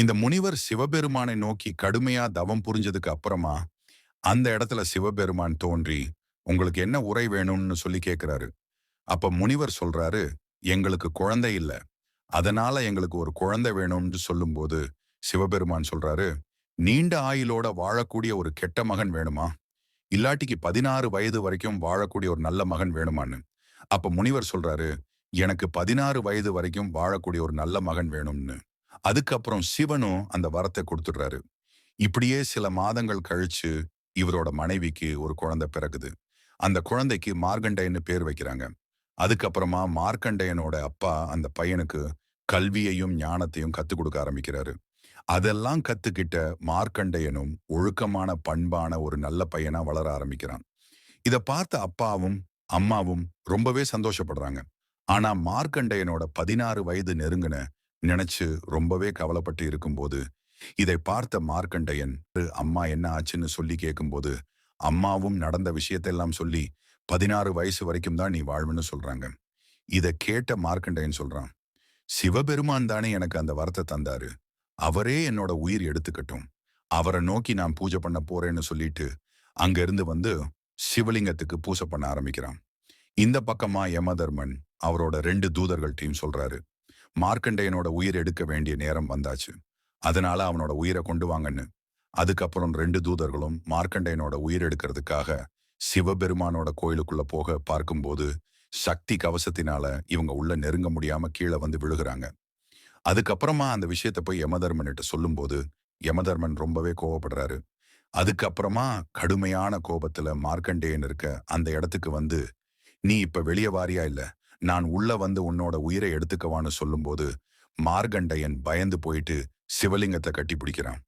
இந்த முனிவர் சிவபெருமானை நோக்கி கடுமையா தவம் புரிஞ்சதுக்கு அப்புறமா அந்த இடத்துல சிவபெருமான் தோன்றி உங்களுக்கு என்ன உரை வேணும்னு சொல்லி கேட்கிறாரு அப்ப முனிவர் சொல்றாரு எங்களுக்கு குழந்தை இல்ல. அதனால எங்களுக்கு ஒரு குழந்தை வேணும்னு சொல்லும்போது சிவபெருமான் சொல்றாரு நீண்ட ஆயுளோட வாழக்கூடிய ஒரு கெட்ட மகன் வேணுமா? இல்லாட்டிக்கு பதினாறு வயது வரைக்கும் வாழக்கூடிய ஒரு நல்ல மகன் வேணுமான்னு? அப்ப முனிவர் சொல்றாரு எனக்கு பதினாறு வயது வரைக்கும் வாழக்கூடிய ஒரு நல்ல மகன் வேணும்னு. அதுக்கப்புறம் சிவனும் அந்த வரத்தை கொடுத்துடுறாரு. இப்படியே சில மாதங்கள் கழிச்சு இவரோட மனைவிக்கு ஒரு குழந்தை பிறகுது. அந்த குழந்தைக்கு மார்கண்டயன்னு பேர் வைக்கிறாங்க. அதுக்கப்புறமா மார்க்கண்டையனோட அப்பா அந்த பையனுக்கு கல்வியையும் ஞானத்தையும் கத்துக் கொடுக்க ஆரம்பிக்கிறாரு. அதெல்லாம் கத்துக்கிட்ட மார்க்கண்டையனும் ஒழுக்கமான பண்பான ஒரு நல்ல பையனா வளர ஆரம்பிக்கிறான். இத பார்த்த அப்பாவும் அம்மாவும் ரொம்பவே சந்தோஷப்படுறாங்க. ஆனா மார்க்கண்டையனோட பதினாறு வயது நெருங்கின நினைச்சு ரொம்பவே கவலைப்பட்டு இருக்கும்போது இதை பார்த்த மார்க்கண்டையன் அம்மா என்ன ஆச்சுன்னு சொல்லி கேட்கும்போது அம்மாவும் நடந்த விஷயத்தெல்லாம் சொல்லி பதினாறு வயசு வரைக்கும் தான் நீ வாழ்வுன்னு சொல்றாங்க. இதை கேட்ட மார்க்கண்டையன் சொல்றான் சிவபெருமான் தானே எனக்கு அந்த வரத்தை தந்தாரு. அவரே என்னோட உயிர் எடுத்துக்கட்டும். அவரை நோக்கி நான் பூஜை பண்ண போறேன்னு சொல்லிட்டு அங்கிருந்து வந்து சிவலிங்கத்துக்கு பூஜை பண்ண ஆரம்பிக்கிறான். இந்த பக்கமா யமதர்மன் அவரோட ரெண்டு தூதர்கள் டீம் சொல்றாரு. மார்க்கண்டையனோட உயிர் எடுக்க வேண்டிய நேரம் வந்தாச்சு. அதனால அவனோட உயிரை கொண்டு வாங்கன்னு. அதுக்கப்புறம் ரெண்டு தூதர்களும் மார்க்கண்டையனோட உயிர் எடுக்கிறதுக்காக சிவபெருமானோட கோயிலுக்குள்ள போக பார்க்கும்போது சக்தி கவசத்தினால இவங்க உள்ள நெருங்க முடியாம கீழே வந்து விழுகிறாங்க. அதுக்கப்புறமா அந்த விஷயத்த போய் யமதர்மன்கிட்ட சொல்லும்போது யமதர்மன் ரொம்பவே கோவப்படுறாரு. அதுக்கப்புறமா கடுமையான கோபத்துல மார்க்கண்டேயன் இருக்க அந்த இடத்துக்கு வந்து நீ இப்ப வெளியே வாரியா இல்ல? நான் உள்ள வந்து உன்னோட உயிரை எடுத்துக்கவான்னு சொல்லும்போது மார்கண்டையன் பயந்து போயிட்டு சிவலிங்கத்தை கட்டி பிடிக்கிறான்.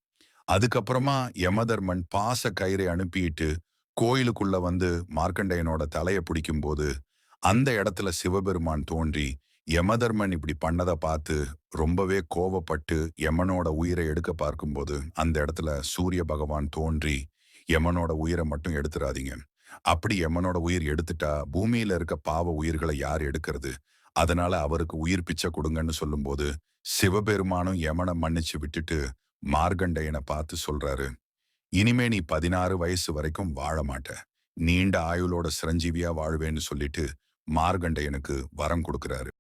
அதுக்கப்புறமா யமதர்மன் பாச கயிறை அனுப்பிட்டு கோயிலுக்குள்ள வந்து மார்க்கண்டையனோட தலையை பிடிக்கும்போது அந்த இடத்துல சிவபெருமான் தோன்றி யமதர்மன் இப்படி பண்ணதை பார்த்து ரொம்பவே கோவப்பட்டு யமனோட உயிரை எடுக்க பார்க்கும்போது அந்த இடத்துல சூரிய பகவான் தோன்றி யமனோட உயிரை மட்டும் எடுத்துடாதீங்க அப்படி யமனோட உயிர் எடுத்துட்டா பூமியில இருக்க பாவ உயிர்களை யார் எடுக்கிறது? அதனால அவருக்கு உயிர் பிச்சை கொடுங்கன்னு சொல்லும்போது சிவபெருமானும் யமனை மன்னிச்சு விட்டுட்டு மார்கண்டையனை பார்த்து சொல்றாரு இனிமே நீ பதினாறு வயசு வரைக்கும் வாழ மாட்ட. நீண்ட ஆயுளோட சிரஞ்சீவியா வாழ்வேன்னு சொல்லிட்டு மார்கண்டையனுக்கு வரம் கொடுக்கிறாரு.